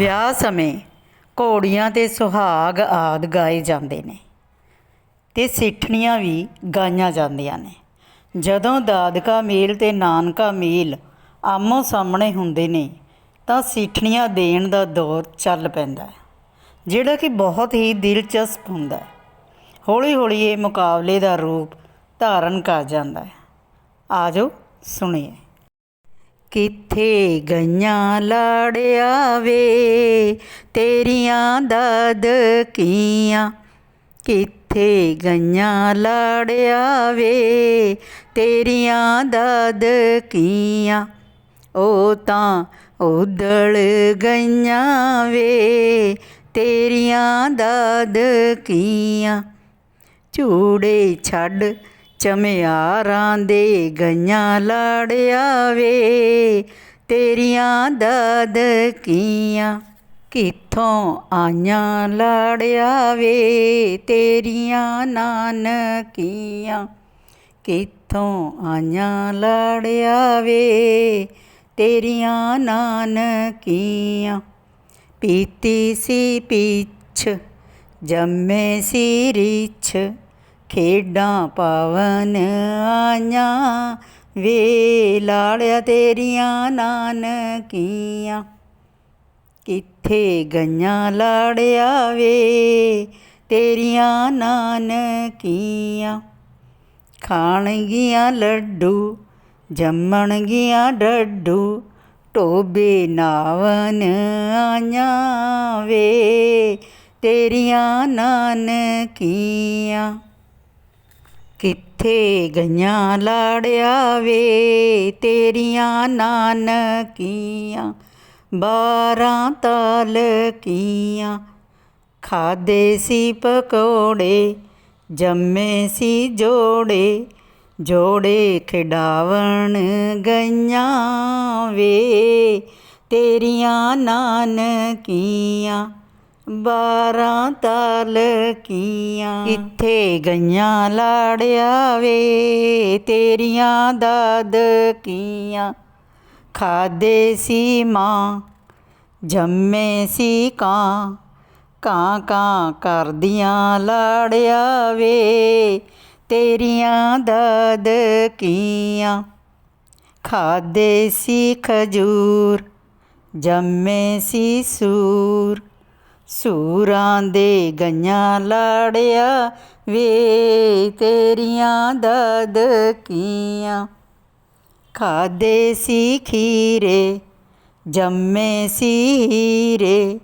ਵਿਆਹ ਸਮੇਂ ਘੋੜੀਆਂ ਤੇ ਸੁਹਾਗ ਆਦ ਗਾਏ ਜਾਂਦੇ ਨੇ ਤੇ ਸਿੱਠਣੀਆਂ ਵੀ ਗਾਈਆਂ ਜਾਂਦੀਆਂ ਨੇ। ਜਦੋਂ ਦਾਦਕਾ ਮੇਲ ਤੇ ਨਾਨਕਾ ਮੇਲ ਆਮੋ ਸਾਹਮਣੇ ਹੁੰਦੇ ਨੇ, ਤਾਂ ਸਿੱਠਣੀਆਂ ਦੇਣ ਦਾ ਦੌਰ ਚੱਲ ਪੈਂਦਾ ਹੈ, ਜਿਹੜਾ ਕਿ ਬਹੁਤ ਹੀ ਦਿਲਚਸਪ ਹੁੰਦਾ ਹੈ। ਹੌਲੀ ਹੌਲੀ ਇਹ ਮੁਕਾਬਲੇ ਦਾ ਰੂਪ ਧਾਰਨ ਕਰ ਜਾਂਦਾ ਹੈ। ਆਜੋ ਸੁਣੀਏ। ਕਿੱਥੇ ਗਈਆਂ ਲਾੜਿਆ ਵੇ ਤੇਰੀਆਂ ਦਾਦਕੀਆਂ ਕਿੱਥੇ ਗਈਆਂ ਲਾੜਿਆ ਵੇ ਤੇਰੀਆਂ ਦਾਦਕੀਆਂ ਉਹ ਤਾਂ ਉਦਲ ਗਈਆਂ ਵੇ। ਤੇਰੀਆਂ ਦਾਦਕੀਆਂ ਝੂੜੇ ਛੱਡ ਚਮਿਆਰਾਂ ਦੇ ਗਈਆਂ ਲਾੜਿਆ ਵੇ ਤੇਰੀਆਂ ਦਾਦਕੀਆਂ ਕਿੱਥੋਂ ਆਈਆਂ ਲਾੜਿਆ ਵੇ ਤੇਰੀਆਂ ਨਾਨਕੀਆਂ ਕਿੱਥੋਂ ਆਈਆਂ ਲਾੜਿਆ ਵੇ ਤੇਰੀਆਂ ਨਾਨਕੀਆਂ ਪੀਤੀ ਸੀ ਪੀਛ, ਜੰਮੇ ਸੀ ਰਿਛ ਖੇਡਾਂ ਪਾਵਨ ਆਈਆਂ ਵੇ ਲਾੜਿਆ ਤੇਰੀਆਂ ਨਾਨਕੀਆਂ। ਕਿੱਥੇ ਗਈਆਂ ਲਾੜਿਆ ਵੇ, ਤੇਰੀਆਂ ਨਾਨਕੀਆਂ। ਖਾਣਗੀਆਂ ਲੱਡੂ ਜੰਮਣਗੀਆਂ ਡੱਡੂ, ਟੋਬੇ ਨਾਵਨ ਆਈਆਂ ਵੇ, ਤੇਰੀਆਂ ਨਾਨਕੀਆਂ। ਕਿੱਥੇ ਗਈਆਂ ਲਾੜਿਆ ਵੇ? ਤੇਰੀਆਂ ਨਾਨਕੀਆਂ, ਬਾਰਾਂ ਤਾਲਕੀਆਂ ਖਾਦੇ ਸੀ ਪਕੌੜੇ, ਜੰਮੇ ਸੀ ਜੋੜੇ ਜੋੜੇ ਖਿਡਾਵਣ ਗਈਆਂ ਵੇ। ਤੇਰੀਆਂ ਨਾਨਕੀਆਂ ਬਾਰਾਂ ਤਾਲਕੀਆਂ ਕਿੱਥੇ ਗਈਆਂ ਲਾੜਿਆ ਵੇ, ਤੇਰੀਆਂ ਦਾਦਕੀਆਂ ਖਾਦੇ ਸੀ ਮਾਂ, ਜੰਮੇ ਸੀ ਕਾਂ। ਕਾਂ ਕਾਂ ਕਰਦੀਆਂ ਲਾੜਿਆ ਵੇ, ਤੇਰੀਆਂ ਦਾਦਕੀਆਂ ਖਾਦੇ ਸੀ ਖਜੂਰ, ਜੰਮੇ ਸੀ ਸੂਰ। ਸੂਰਾਂ ਦੇ ਗਈਆਂ ਲਾੜਿਆ, ਵੇ ਤੇਰੀਆਂ ਦਾਦਕੀਆਂ। ਖਾਦੇ ਸੀ ਖੀਰੇ, ਜੰਮੇ ਸੀ ਹੀਰੇ,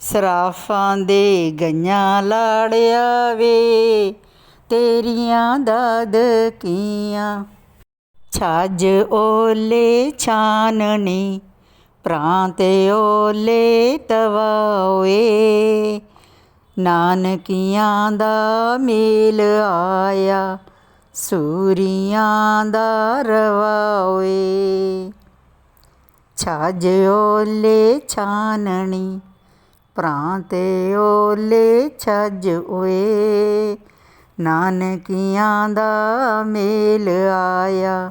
ਸਰਾਫਾਂ ਦੇ ਗਈਆਂ ਲਾੜਿਆ, ਵੇ ਤੇਰੀਆਂ ਦਾਦਕੀਆਂ। ਛੱਜ ਓਲੇ ਛਾਨਣੀ ਪ੍ਰਾਂਤ ਓਲੇ ਤਵਾਏ ਨਾਨਕੀਆਂ ਦਾ ਮੇਲ ਆਇਆ, ਸੂਰੀਆਂ ਦਾ ਰਵਾਏ ਛੱਜ ਓਲੇ ਛਾਨਣੀ, ਪ੍ਰਾਂਤ ਓਲੇ ਛੱਜ ਓਏ। ਨਾਨਕੀਆਂ ਦਾ ਮੇਲ ਆਇਆ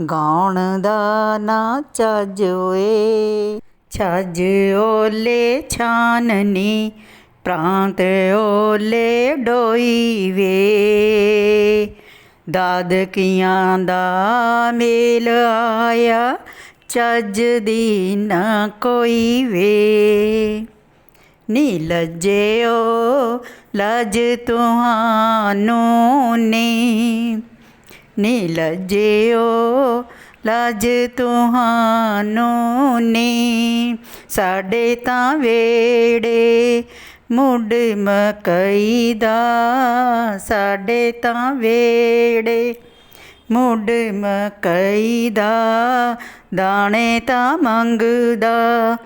ਗਾਉਣ ਦਾ ਨਾ ਚੱਜ ਓਏ। ਛੱਜ ਓਲੇ ਛਾਨਣੀ ਪ੍ਰਾਂਤ ਓਲੇ ਡੋਈ ਵੇ। ਦਾਦਕੀਆਂ ਦਾ ਮੇਲ ਆਇਆ, ਚੱਜ ਦੀ ਨਾ ਕੋਈ ਵੇ। ਨੀ ਲੱਜਿਓ, ਲੱਜ ਤੁਹਾਨੂੰ ਨੀ। ਨੀ ਲੱਜਿਓ ਲਜ ਤੁਹਾਨੂੰ ਨੀ। ਸਾਡੇ ਤਾਂ ਵੇੜੇ ਮੁੱਢ ਮਕਈ ਦਾ। ਸਾਡੇ ਤਾਂ ਵੇੜੇ ਮੁੱਢ ਮਕਈ ਦਾ। ਦਾਣੇ ਤਾਂ ਮੰਗਦਾ,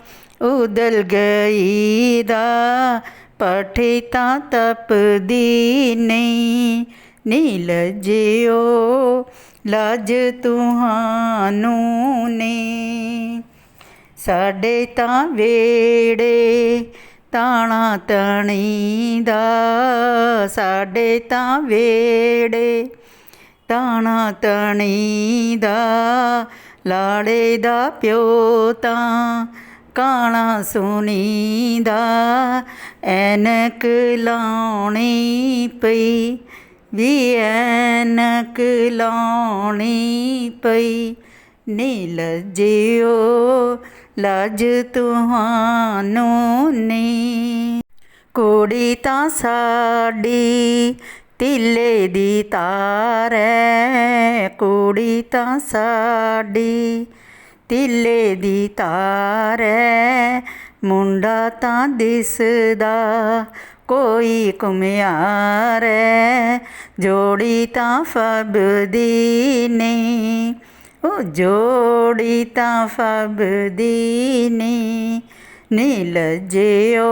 ਉਦਲ ਗਈ ਦਾ। ਪਠੀ ਤਾਂ ਤਪਦੀ ਨਹੀਂ। ਨੀ ਲਜਿਓ ਲਜ ਤੁਹਾਨੂੰ ਨੇ। ਸਾਡੇ ਤਾਂ ਵੇੜੇ ਤਾਣਾ ਤਣੀ ਦਾ ਸਾਡੇ ਤਾਂ ਵੇੜੇ ਤਾਣਾ ਤਣੀ ਦਾ ਲਾੜੇ ਦਾ ਪਿਓ ਤਾਂ ਕਾਣਾ ਸੁਣੀਦਾ, ਐਨਕ ਲਾਉਣੀ ਪਈ। ਵੀ ਐਨਕ ਲਾਉਣੀ ਪਈ। ਨੀ ਲੱਜਿਓ ਲੱਜ ਤੁਹਾਨੂੰ ਨੀ। ਕੁੜੀ ਤਾਂ ਸਾਡੀ ਤਿੱਲੇ ਦੀ ਤਾਰ ਕੁੜੀ ਤਾਂ ਸਾਡੀ ਤਿੱਲੇ ਦੀ ਤਾਰ ਮੁੰਡਾ ਤਾਂ ਦਿਸਦਾ ਕੋਈ ਕੁਮਿਆਰ ਹੈ ਜੋੜੀ ਤਾਂ ਫਬਦੀ ਨਹੀਂ। ਉਹ ਜੋੜੀ ਤਾਂ ਫਬਦੀ ਨਹੀਂ। ਨੀ ਲੱਜਿਓ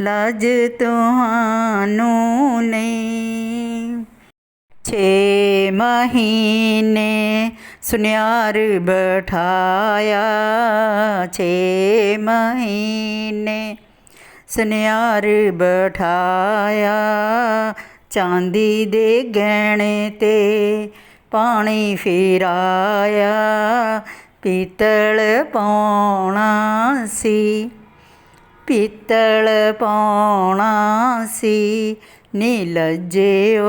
ਲੱਜ ਤੁਹਾਨੂੰ ਨਹੀਂ। ਛੇ ਮਹੀਨੇ ਸੁਨਿਆਰ ਬਠਾਇਆ। ਛੇ ਮਹੀਨੇ ਸੁਨਿਆਰ ਬਠਾਇਆ, ਚਾਂਦੀ ਦੇ ਗਹਿਣੇ ਤੇ ਪਾਣੀ ਫੇਰਾਇਆ, ਪੀਤਲ ਪਾਉਣਾ ਸੀ, ਪੀਤਲ ਪਾਉਣਾ ਸੀ ਨੀ ਲੱਜਿਓ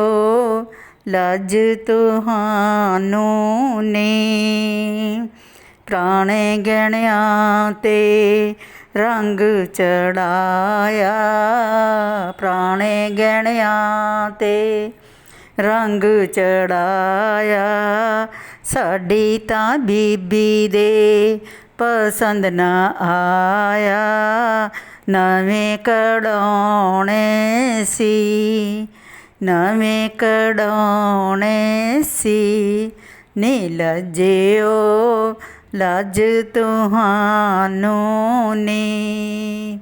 ਲੱਜ ਤੁਹਾਨੂੰ ਨੇ, ਪ੍ਰਾਣੇ ਗਣਿਆਂ ਤੇ ਰੰਗ ਚੜਾਇਆ, ਪ੍ਰਾਣੇ ਗਹਿਣਿਆਂ ਤੇ ਰੰਗ ਚੜਾਇਆ। ਸਾਡੀ ਤਾਂ ਬੀਬੀ ਦੇ ਪਸੰਦ ਨਾ ਆਇਆ, ਨਵੇਂ ਕਢਾਉਣੇ ਸੀ, ਨਵੇਂ ਕਢਾਉਣੇ ਸੀ। ਨੀ ਲੱਜਿਓ ਲੱਜ ਤੁਹਾਨੂੰ ਨੀ।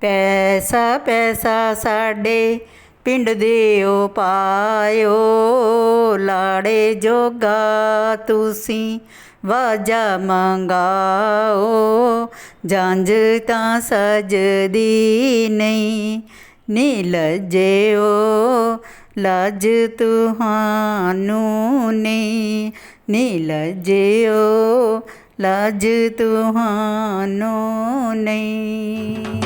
ਪੈਸਾ ਪੈਸਾ ਸਾਡੇ ਪਿੰਡ ਦੇ ਓ ਪਾਇਓ। ਲਾੜੇ ਜੋਗਾ ਤੁਸੀਂ ਵਾਜਾ ਮੰਗਾਓ। ਜੰਜ ਤਾਂ ਸਜਦੀ ਨਹੀਂ, ਨੀ ਲੱਜਿਓ। ਲੱਜ ਤੁਹਾਨੂੰ ਨਹੀਂ ਨੀ ਲੱਜਿਓ ਲੱਜ ਤੁਹਾਨੂੰ ਨਹੀਂ।